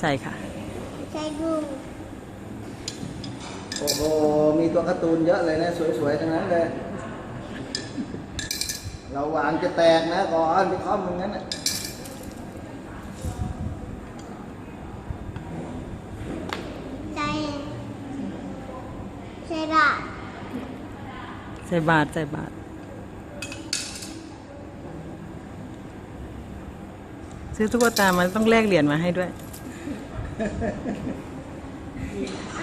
ใส่ค่ะ ใส่ดูโอ้โห มีตัวการ์ตูนเยอะเลยนะ สวยๆ ทั้งนั้นเลย เราวางจะแตกนะก่อนไปค้อมมึงงั้นน่ะใส่ใส่ละใส่บาทใส่บาทซื้อตุ๊กตามันต้องแลกเหรียญมาให้ด้วย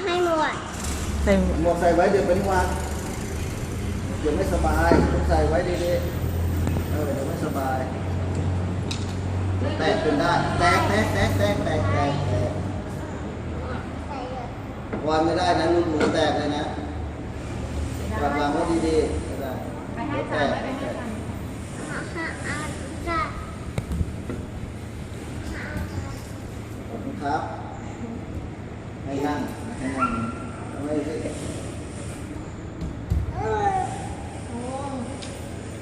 ให้หมดใส่หมวกใส่ไว้เดี๋ยวเป็นวันเดี๋ยวไม่สบายต้องใส่ไว้ดีๆเออเดี๋ยวไม่สบายแตกเป็นได้แตกแตกแตกแตกแตกแตกแตกใส่เลยวันไม่ได้นะลูกหมูแตกเลยนะกลับหลังไว้ดีๆไม่ได้เดี๋ยวแตกแตกฮ่าฮ่าอาจะขอบคุณครับ ให้นั่งให้นั่งทำไมสิเออ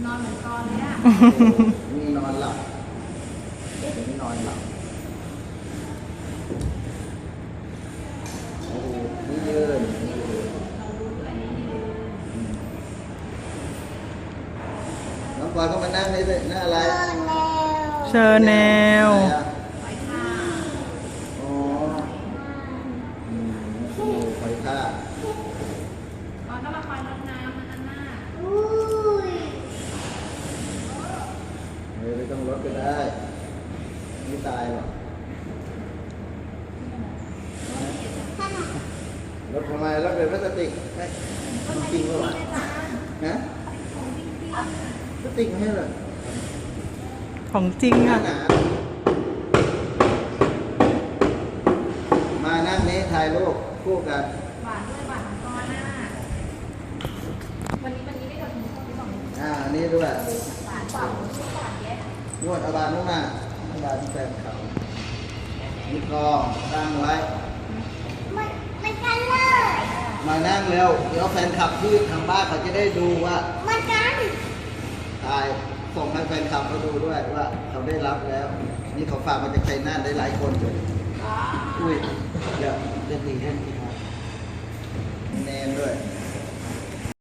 นอนเหมือนกอนเลยอะมีนอนหลับมีนอนหลับโอ้โหนี่ยืนนี่ยืนน้องปอยก็มานั่งนี่สิหน้าอะไรเชิญแล้วเชอร์แนล อะไรอะ ไปค่ะ อ๋ออืมโอ้โหไฟท่า ตอนก็มาคอยรดน้ำนะอันน่า อุ้ย เฮ้ย ได้ไม่ตายหรอกท่านอะลดทำไมลดเป็นพลาสติกเฮ้ยมันจริงเปล่าฮะพลาสติกไม่ใช่หรอของจริงอะมานั่งนี้ถ่ายรูปคู่กันหวานด้วยหวานของกอนหน่ะวันนี้วันนี้ไม่โดนทิ้งคนที่สองอ่านนี้ด้วยหวานเปล่า นแยะนวดเอาบานลงมาเอาบานที่แฟนเขามีกองตั้งไว้ มันมันกันเลย มานั่งเร็ว เดี๋ยวแฟนคลับที่ทางบ้านเขาจะได้ดูว่า มันกันถ่ายส่งให้แฟนคลับเขาดูด้วยว่าเขาได้รับแล้ว นี่เขาฝากมาจากไทยน่านได้หลายคนเลยอุ้ยเดี๋ยวเล่นดีเล่นดีครับมีแนนด้วยม